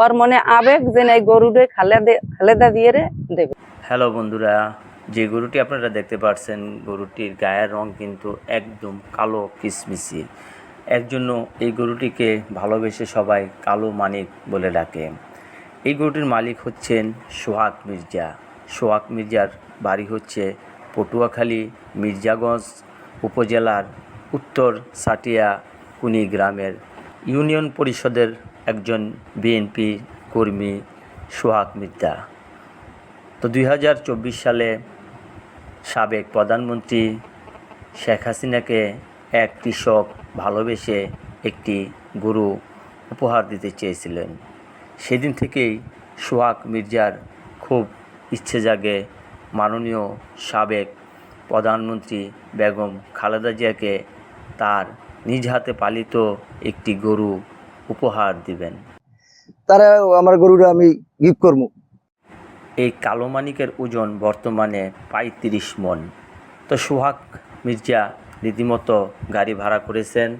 ওর মনে আবেগ যে এই গরুটা খালেদা খালেদা দিয়ে রে দেবে। হ্যালো বন্ধুরা, যে গরুটি আপনারা দেখতে পাচ্ছেন গরুটির গায়ের রং কিন্তু একদম কালো কিসমিসি। এর জন্য এই গরুটিকে ভালোবেসে সবাই কালো মানিক বলে ডাকে। এই গরুটির মালিক হচ্ছেন সোহাগ মির্জা। সোহাগ মির্জার বাড়ি হচ্ছে পটুয়াখালী, মির্জাগঞ্জ উপজেলার উত্তর সাটিয়া কুনি গ্রামের ইউনিয়ন পরিষদের একজন বিএনপি কর্মী সোহাগ মির্জা। তো দুই হাজার চব্বিশ সালে সাবেক প্রধানমন্ত্রী শেখ হাসিনাকে এক কৃষক ভালোবেসে একটি গরু উপহার দিতে চেয়েছিলেন। সেদিন থেকেই সোহাগ মির্জার খুব ইচ্ছে জাগে মাননীয় সাবেক প্রধানমন্ত্রী বেগম খালেদা জিয়াকে তার নিজ হাতে পালিত একটি গরু উপহার দিবেন। তারা আমার গরুটা আমি গিফট করব। এই কালো মানিকের ওজন বর্তমানে পঁয়ত্রিশ মন। তো সোহাগ মির্জা রীতিমতো গাড়ি ভাড়া করেছেন।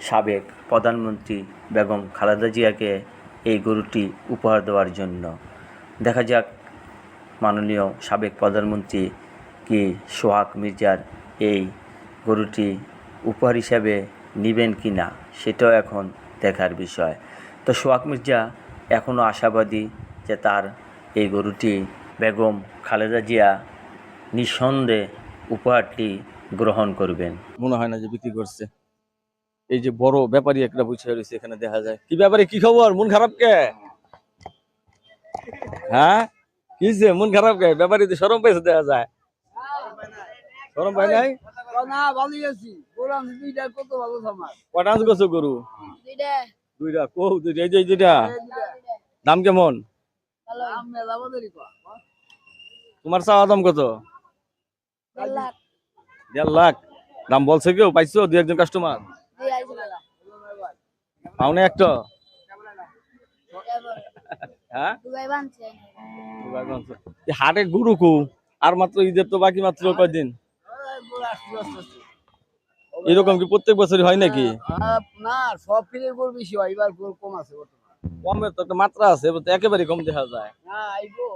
সাবেক প্রধানমন্ত্রী বেগম খালেদা জিয়াকে এই গরুটি উপহার দেওয়ার জন্য। দেখা যাক মাননীয় সাবেক প্রধানমন্ত্রী কি সোহাগ মির্জার এই গরুটি উপহার হিসাবে নেবেন কি না সেটাও এখন দেখার বিষয়। তো সোহাগ মির্জা এখনও আশাবাদী যে তার এই গরুটি বেগম খালেদা জিয়া নিঃসন্দেহে উপহারটি গ্রহণ করবেন। মনে হয় না যে বিক্রি করছে। এই যে বড় ব্যাপারী একটা বুঝে রয়েছে এখানে দেখা যায়। কি ব্যাপারে কি খবর? মন খারাপ কে? হ্যাঁ? কি যে মন খারাপ কে? ব্যাপারী তো সরম পেয়েছে দেখা যায়। সরম পাই নাই? না ভালোই আছি। কত ভালো আমার কটা আনছ গরু? দুইটা। কো দুইটা এই যে দুইটা। দাম কেমন? তোমার চাওয়া দাম কত? দেড় লাখ। দাম বলছে কেউ? পাইছো? দু একজন কাস্টমার দুই পাওনে একটা? হ্যাঁ? হাটে গরু কু? আর মাত্র ঈদের তো বাকি মাত্র কয়দিন? এরকম কি প্রত্যেক বছরই হয় নাকি? না সব ফিলের গরু বেশি হয় এবার গরু কম আছে বর্তমানে। কমের তো একটা মাত্রা আছে একেবারে কম দেখা যায়। না আইবো